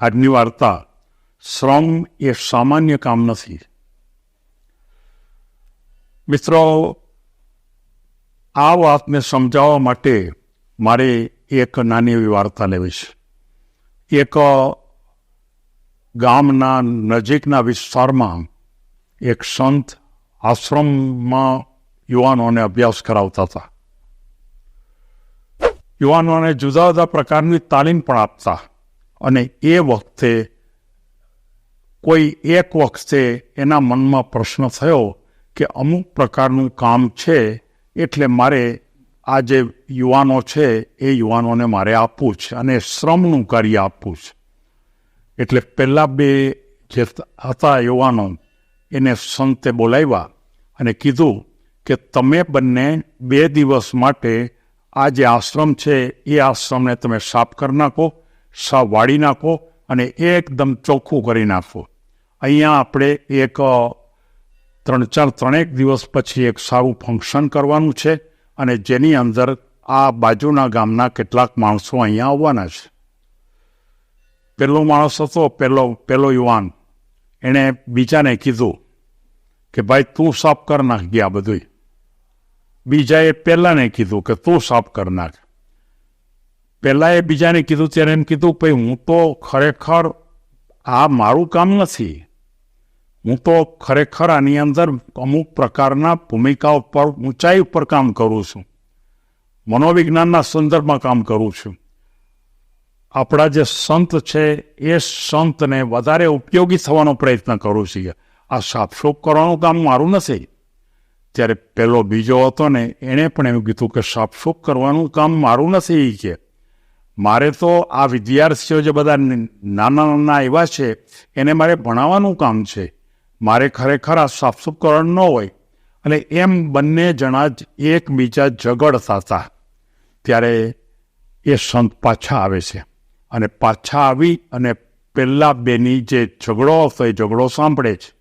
આજની વાર્તા, શ્રમ એ સામાન્ય કામ નથી. મિત્રો, આ વાતને સમજાવવા માટે મારે એક નાની એવી વાર્તા લેવી છે. એક ગામના નજીકના વિસ્તારમાં એક સંત આશ્રમમાં યુવાનોને અભ્યાસ કરાવતા હતા. યુવાનોને જુદા જુદા પ્રકારની તાલીમ પણ આપતા. અને એ વખતે કોઈ એક વખતે એના મનમાં પ્રશ્ન થયો કે અમુક પ્રકારનું કામ છે એટલે મારે આ જે યુવાનો છે એ યુવાનોને મારે આપવું છે અને શ્રમનું કાર્ય આપવું છે. એટલે પહેલાં બે જે હતા યુવાનો એને સંતે બોલાવ્યા અને કીધું કે તમે બંને બે દિવસ માટે આ જે આશ્રમ છે એ આશ્રમને તમે સાફ કરી નાખો સાફ વાળી નાખો અને એકદમ ચોખ્ખું કરી નાખો. અહીંયા આપણે એક ત્રણ, ચાર, ત્રણેક દિવસ પછી એક સારું ફંક્શન કરવાનું છે અને જેની અંદર આ બાજુના ગામના કેટલાક માણસો અહીંયા આવવાના છે. પહેલો માણસ હતો, પહેલો પહેલો યુવાન. એણે બીજાને કીધું કે, ભાઈ, તું સાફ કર નાખ. ગયા બધું બીજાએ પહેલાંને કીધું કે, તું સાફ કર નાખ. પહેલાં એ બીજાને કીધું, ત્યારે એમ કીધું ભાઈ, હું તો ખરેખર આ મારું કામ નથી. હું તો ખરેખર આની અંદર અમુક પ્રકારના ભૂમિકા ઉપર ઊંચાઈ ઉપર કામ કરું છું. મનોવિજ્ઞાનના સંદર્ભમાં કામ કરું છું. આપણા જે સંત છે, એ સંતને વધારે ઉપયોગી થવાનો પ્રયત્ન કરું છું. આ સાફસૂફ કરવાનું કામ મારું નથી. ત્યારે પેલો બીજો હતો ને, એણે પણ એવું કીધું કે સાફસૂફ કરવાનું કામ મારું નથી કે. મારે તો આ વિદ્યાર્થીઓ જે બધા નાના નાના એવા છે, એને મારે ભણાવવાનું કામ છે. મારે ખરેખર આ સાફસુકરણ ન હોય. અને એમ બંને જણા જ એકબીજા ઝઘડતા હતા ત્યારે એ સંત પાછા આવે છે. અને પાછા આવી અને પહેલાં બેની જે ઝઘડો હતો, એ ઝઘડો સાંભળે છે.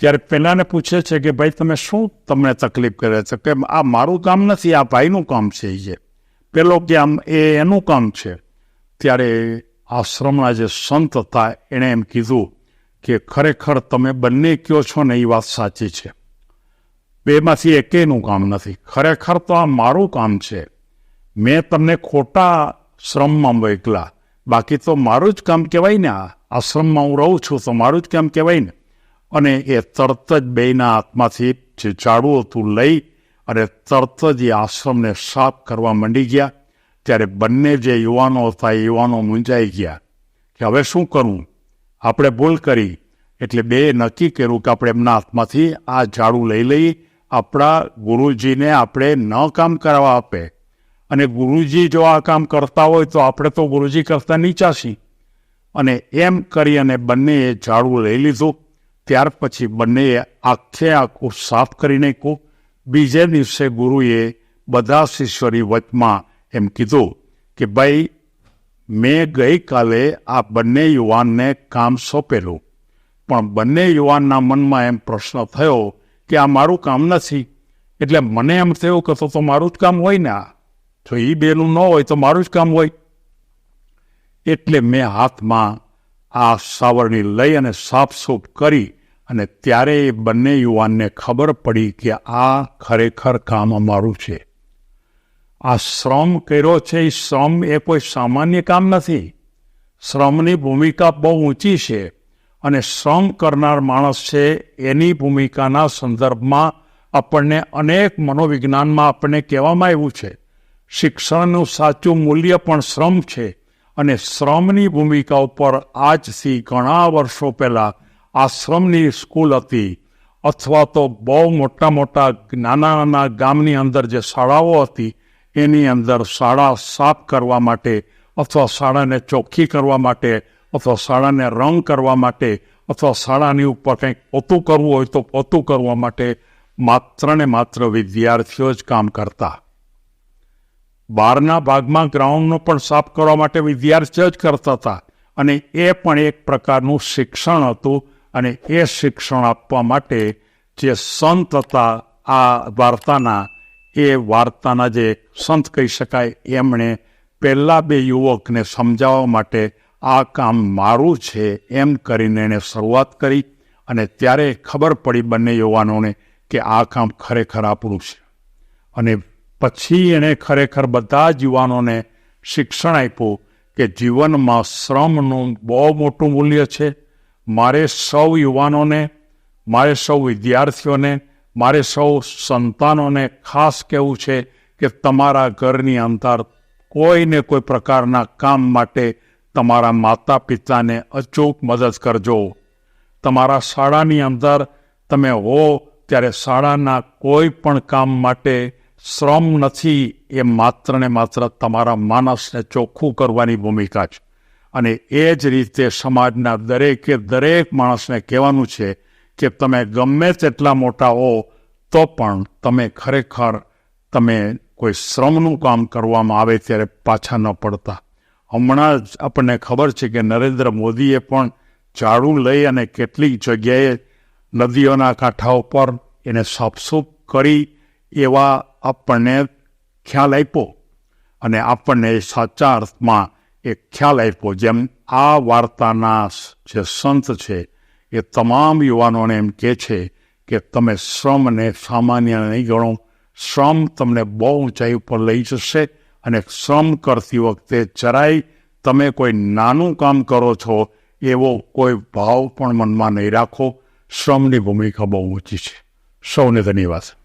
ત્યારે પહેલાંને પૂછે છે કે, ભાઈ, તમે શું તમને તકલીફ કરે છે? કે આ મારું કામ નથી, આ ભાઈનું કામ છે એ પેલો કે આમ એ એનું કામ છે. ત્યારે આશ્રમના જે સંત હતા, એણે એમ કીધું કે ખરેખર તમે બંને કયો છો ને એ વાત સાચી છે. બેમાંથી એકેયનું કામ નથી. ખરેખર તો આ મારું કામ છે. મેં તમને ખોટા શ્રમમાં મોકલા બાકી તો મારું જ કામ કહેવાય ને આ આશ્રમમાં હું રહું છું તો મારું જ કામ કહેવાય ને. અને એ તરત જ બેના હાથમાંથી જે ઝાડું હતું લઈ અને તરત જ એ આશ્રમને સાફ કરવા માંડી ગયા. ત્યારે બંને જે યુવાનો હતા એ યુવાનો મૂંઝાઈ ગયા કે હવે શું કરવું આપણે ભૂલ કરી. એટલે બે નક્કી કર્યું કે આપણે એમના હાથમાંથી આ ઝાડુ લઈ લઈ આપણા ગુરુજીને આપણે ન કામ કરવા આપે. અને ગુરુજી જો આ કામ કરતા હોય તો આપણે તો ગુરુજી કરતા નીચાશી. અને એમ કરી અને બંનેએ ઝાડુ લઈ લીધું. ત્યાર પછી બંનેએ આખે આખું સાફ કરી નાખ્યું. બીજે દિવસે ગુરુએ બધા શિષ્યોની વચમાં એમ કીધું કે, ભાઈ, મેં ગઈકાલે આ બંને યુવાનને કામ સોંપેલું. પણ બંને યુવાનના મનમાં એમ પ્રશ્ન થયો કે, આ મારું કામ નથી. એટલે મને એમ થયું કે, તો મારું જ કામ હોય ને જો એ બેનું ન હોય તો મારું જ કામ હોય. એટલે મેં હાથમાં આ સાવરણી લઈ અને સાફસૂફ કરી અને ત્યારે એ બંને યુવાનને ખબર પડી કે આ ખરેખર કામ અમારું છે. આ શ્રમ કર્યો છે એ શ્રમ એ કોઈ સામાન્ય કામ નથી. શ્રમની ભૂમિકા બહુ ઊંચી છે અને શ્રમ કરનાર માણસ છે, એની ભૂમિકાના સંદર્ભમાં આપણને અનેક મનોવિજ્ઞાનમાં આપણને કહેવામાં આવ્યું છે. શિક્ષણનું સાચું મૂલ્ય પણ શ્રમ છે અને શ્રમની ભૂમિકા ઉપર આજથી ઘણા વર્ષો પહેલાં આશ્રમની સ્કૂલ હતી, અથવા તો બહુ મોટા મોટા નાના નાના ગામની અંદર જે શાળાઓ હતી, એની અંદર શાળા સાફ કરવા માટે, અથવા શાળાને ચોખ્ખી કરવા માટે, અથવા શાળાને રંગ કરવા માટે, અથવા શાળાની ઉપર કંઈક પોતું કરવું હોય તો પોતું કરવા માટે માત્ર ને માત્ર વિદ્યાર્થીઓ જ કામ કરતા. બહારના ભાગમાં ગ્રાઉન્ડનો પણ સાફ કરવા માટે વિદ્યાર્થીઓ જ કરતા હતા, અને એ પણ એક પ્રકારનું શિક્ષણ હતું અને એ શિક્ષણ આપવા માટે જે સંત હતા, આ વાર્તાના, એ વાર્તાના જે સંત કહી શકાય, એમણે પહેલાં બે યુવકને સમજાવવા માટે આ કામ મારું છે એમ કરીને એણે શરૂઆત કરી અને ત્યારે ખબર પડી બંને યુવાનોને કે આ કામ ખરેખર આપણું છે. અને પછી એણે ખરેખર બધા જ યુવાનોને શિક્ષણ આપ્યું કે જીવનમાં શ્રમનું બહુ મોટું મૂલ્ય છે. મારે સૌ યુવાનોને, મારે સૌ વિદ્યાર્થીઓને, મારે સૌ સંતાનોને ખાસ કહેવું છે કે તમારા ઘરની અંદર કોઈને કોઈ પ્રકારના કામ માટે તમારા માતા પિતાને અચૂક મદદ કરજો. તમારા શાળાની અંદર તમે હો ત્યારે શાળાના કોઈ પણ કામ માટે શ્રમ નથી, એ માત્ર ને માત્ર તમારા માનસને ચોખ્ખું કરવાની ભૂમિકા છે. અને એ જ રીતે સમાજના દરેકે દરેક માણસને કહેવાનું છે કે તમે ગમે તેટલા મોટા હો, તો પણ તમે ખરેખર તમે કોઈ શ્રમનું કામ કરવામાં આવે ત્યારે પાછા ન પડતા. હમણાં જ આપણને ખબર છે કે નરેન્દ્ર મોદીએ પણ ઝાડુ લઈ અને કેટલીક જગ્યાએ નદીઓના કાંઠા ઉપર એને સાફસૂફ કરી એવા આપણને ખ્યાલ આપ્યો. અને આપણને સાચા અર્થમાં એક ખ્યાલ આપ્યો, જેમ આ વાર્તાના જે સંત છે, એ તમામ યુવાનોને એમ કહે છે કે તમે શ્રમને સામાન્ય નહીં ગણો. શ્રમ તમને બહુ ઊંચાઈ ઉપર લઈ જશે અને શ્રમ કરતી વખતે જરાય તમે કોઈ નાનું કામ કરો છો, એવો કોઈ ભાવ પણ મનમાં નહીં રાખો. શ્રમની ભૂમિકા બહુ ઊંચી છે. સૌને ધન્યવાદ.